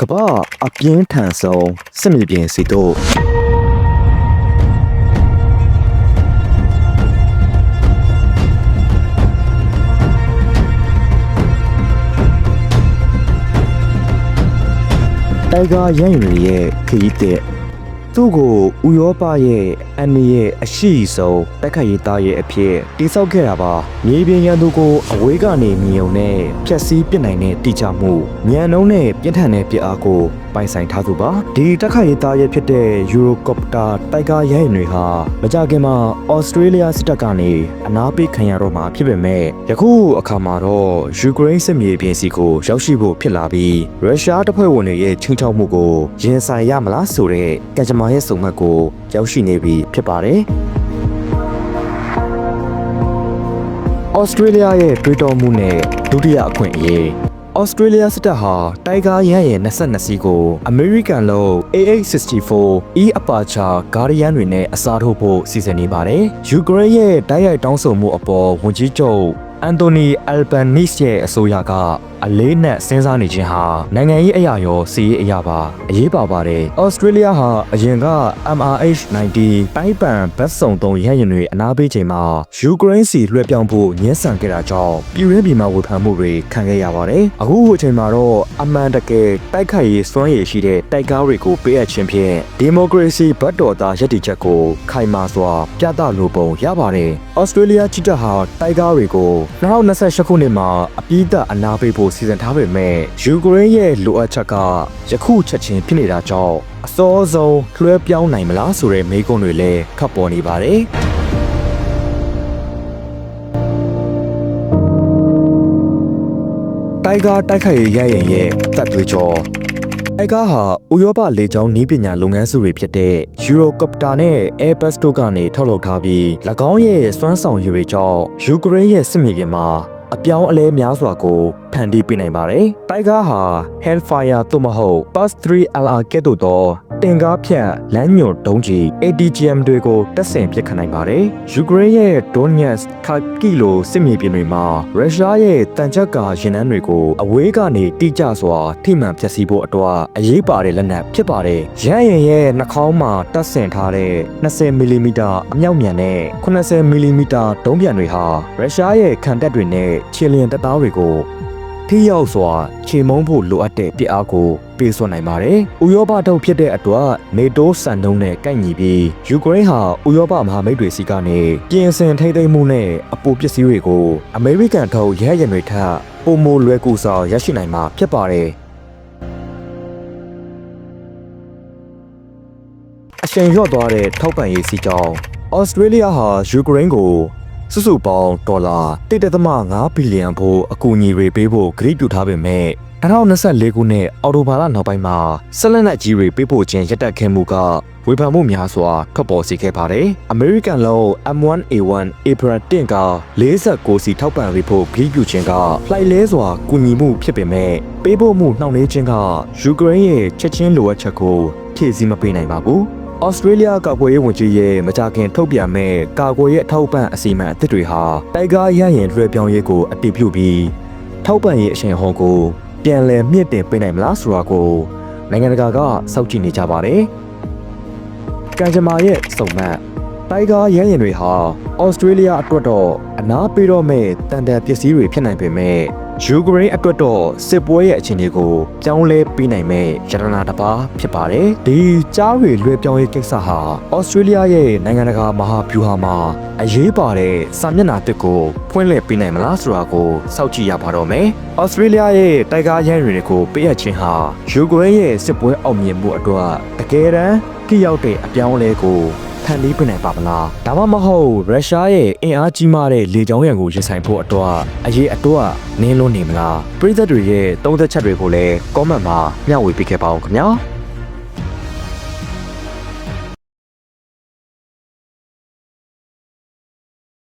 ကမ္ဘာအပြင်းထန်ဆုံးစစ်မြေပြင်စီတို့တိုင်ဂါရန်ယူရဲ့ခရီးတဲ့ သူ့ကိုဥရောပရဲ့အန်နီရဲ့အရှိဆုံးတက်ခတ်ရေးသားရဲ့အဖြစ်တိစောက်ခဲ့တာပါမြေပြင်ရန်သူကိုအဝေးကနေမြင်ုံနဲ့ဖြက်စီးပစ်နိုင်တဲ့တိကျမှုမြန်နှုံးနဲ့ပြင်းထန်တဲ့ပြစ်အားကို ပိုင်ဆိုင်ထားသူပါဒီတက်ခတ်ရေးသားရဲ့ဖြစ်တဲ့ Eurocopter တိုက်ကားရန်တွေဟာမကြခင်မှာဩစတြေးလျစစ်တပ်ကနေအနားပေးခံရတော့မှာဖြစ်ပေမဲ့ယခုအခါမှာတော့ယူကရိန်းစစ်မြေပြင်စီကိုရောက်ရှိဖို့ဖြစ်လာပြီးရုရှားတပ်ဖွဲ့ဝင်တွေရဲ့ချင်းချောက်မှုကိုရင်ဆိုင်ရမလားဆိုတဲ့ကံကြမ္မာရဲ့စုံမက်ကိုရောက်ရှိနေပြီဖြစ်ပါတယ်ဩစတြေးလျရဲ့တွေးတောမှုနဲ့ဒုတိယအခွင့်အရေး ဩစတြေးလျစစ်တပ်ဟာတိုင်ဂါရန်ရဲ့22စီးကို American လို့ AH64 E Apache Guardian တွေနဲ့အစားထိုးဖို့စီစဉ်နေပါတယ်။ယူကရိန်းရဲ့တိုက်ရိုက်တောင်းဆိုမှုအပေါ်ဝန်ကြီးချုပ်အန်တိုနီအယ်ဘန်နစ်ရဲ့အဆိုအရက အလေးနက်စဉ်းစားနေခြင်းဟာနိုင်ငံရေးအရာရောစီးရေးအရာပါအရေးပါပါတယ်။ဩစတြေးလျဟာအရင်က MRH90 တိုင်းပန်ဘတ်စုံသုံးရဟရင်တွေအနာပေးချိန်မှာယူကရိန်းစီလွှဲပြောင်းဖို့ညှင်းဆန်ခဲ့တာကြောင့်ပြည်ရင်းပြည်မှာဝေဖန်မှုတွေခံခဲ့ရပါတယ်။အခုအချိန်မှာတော့အမှန်တကယ်တိုက်ခိုက်ရေးစွမ်းရည်ရှိတဲ့တိုက်ကားတွေကိုပေးအပ်ခြင်းဖြင့်ဒီမိုကရေစီဘတ်တော်သားရည်တည်ချက်ကိုခိုင်မာစွာပြသလိုပုံရပါတယ်။ဩစတြေးလျချစ်တပ်ဟာတိုက်ကားတွေကို2028ခုနှစ်မှာအပြည့်အအနာပေးဖို့စီစဉ်ထားပေမဲ့ယူကရိန်းရဲ့လိုအပ်ချက်ကယခုချက်ချင်းဖြစ်နေတာကြောင့်အစောဆုံးလွှဲပြောင်းနိုင်မလားဆိုတဲ့မေးခွန်းတွေလည်းခပ်ပေါ်နေပါတယ်။တိုင်ဂါတိုက်ခိုက်ရေးရရင်ရဲ့တပ်တွေကြောအိုက်ကားဟာဥရောပလေကြောင်းနည်းပညာလုပ်ငန်းစုတွေဖြစ်တဲ့ Eurocopter နဲ့ Airbus တို့ကနေထုတ်လုပ်ထားပြီး၎င်းရဲ့စွမ်းဆောင်ရည်တွေကြောင့်ယူကရိန်းရဲ့စစ်မြေပြင်မှာအပြောင်းအလဲများစွာကို ဖန်တီးပေးနိုင်ပါတယ်။တိုက်ကားဟာ Hellfire သို့မဟုတ် Pass 3LR ကဲ့သို့သောတင်ကားဖြတ်လမ်းညွန်ဒုံးကျည် ATGM တွေကိုတက်ဆင်ပစ်ခတ်နိုင်ပါတယ်။ယူကရိန်းရဲ့ Donetsk, Kharkiv လိုစစ်မြေပြင်တွေမှာရုရှားရဲ့တန်ချက်ကာရင်နှန်းတွေကိုအဝေးကနေတိကျစွာထိမှန်ဖျက်ဆီးဖို့အတွက်အရေးပါတဲ့လက်နက်ဖြစ်ပါတယ်။ရန်ရင်ရဲ့နှာခေါင်းမှာတက်ဆင်ထားတဲ့20မီလီမီတာအမြောက်မြန်နဲ့80မီလီမီတာဒုံးပြန်တွေဟာရုရှားရဲ့ခံတပ်တွေနဲ့ခြေလျင်တပ်သားတွေကို ထိရောက်စွာခြေမုံဖို့လိုအပ်တဲ့ပြစ်အားကိုပေးစွမ်းနိုင်ပါတယ်။ဥရောပထုတ်ဖြစ်တဲ့အတွက်နေတိုးစံနှုန်းနဲ့ကိုက်ညီပြီးယူကရိန်းဟာဥရောပမဟာမိတ်တွေစီကနေပြင်ဆင်ထိသိမ်းမှုနဲ့အပိုပစ္စည်းတွေကိုအမေရိကန်ထုတ်ရဲရင်တွေထပ်ပုံမလွယ်ကူစွာရရှိနိုင်မှာဖြစ်ပါတယ်။အချိန်လျော့သွားတဲ့ထောက်ပံ့ရေးစီကြောင်းဩစတြေးလျဟာယူကရိန်းကို စုစုပေါင်းဒေါ်လာ1.5ဘီလီယံဖို့အကူအညီတွေပေးဖို့ကြေညာပြုထားပေမဲ့2024ခုနှစ်အောက်တိုဘာလနောက်ပိုင်းမှာဆက်လက်နက်ကြီးတွေပေးပို့ခြင်းရပ်တန့်ခဲ့မှုကဝေဖန်မှုများစွာထွက်ပေါ်စေခဲ့ပါတယ်။ American လုံး M1A1 April 10က49စီထောက်ပံ့ပေးဖို့ကြေညာပြုခြင်းကလှိုက်လဲစွာကူညီမှုဖြစ်ပေမဲ့ပေးပို့မှုနှောင့်နှေးခြင်းကယူကရိန်းရဲ့ချက်ချင်းလိုအပ်ချက်ကိုဖြည့်ဆည်းမပေးနိုင်ပါဘူး။ ဩစတြေးလျကာကွယ်ရေးဝန်ကြီးရဲ့မကြာခင်ထုတ်ပြန်မဲ့ကာကွယ်ရေးအထောက်ပံ့အစီအမံအသစ်တွေဟာတိုက်ကားရရင်လွှဲပြောင်းရေးကိုအတည်ပြုပြီးထောက်ပံ့ရေးအရှင်ဟောကိုပြန်လည်မြင့်တင်ပေးနိုင်မလားဆိုတာကိုနိုင်ငံတကာကစောင့်ကြည့်နေကြပါတယ်။ကန်ဂျမာရဲ့စုံမက်တိုက်ကားရရင်တွေဟာဩစတြေးလျအတွက်တော့အနာပေးတော့မဲ့တန်တန်ပစ္စည်းတွေဖြစ်နိုင်ပေမဲ့ ယူကရိန်းအတွက်တော့စစ်ပွဲရဲ့အခြေအနေကိုပြောင်းလဲပေးနိုင်မဲ့ရတနာတစ်ပါးဖြစ်ပါတယ်။ဒီကြားတွေလွှဲပြောင်းရေးကိစ္စဟာဩစတြေးလျရဲ့နိုင်ငံတကာမဟာဗျူဟာမှာအရေးပါတဲ့စာမျက်နှာတစ်ကိုဖွင့်လှစ်ပေးနိုင်မလားဆိုတာကိုစောင့်ကြည့်ရပါတော့မယ်။ဩစတြေးလျရဲ့တိုက်ကားရန်တွေကိုပေးအပ်ခြင်းဟာယူကရိန်းရဲ့စစ်ပွဲအောင်မြင်မှုအတွက်တကယ်တမ်းထိရောက်တဲ့အပြောင်းအလဲကို ဖန်တီးပြနိုင်ပါမလားဒါမှမဟုတ်ရုရှားရဲ့အင်အားကြီးမားတဲ့လေကြောင်းရန်ကိုရင်ဆိုင်ဖို့အတွက်အရေးအတွက်နင်းလွန်းနေမလားပြည်သက်တွေရဲ့သုံးသက်ချက်တွေကိုလည်း comment မှာမျှဝေပေးခဲ့ပါဦးခင်ဗျာ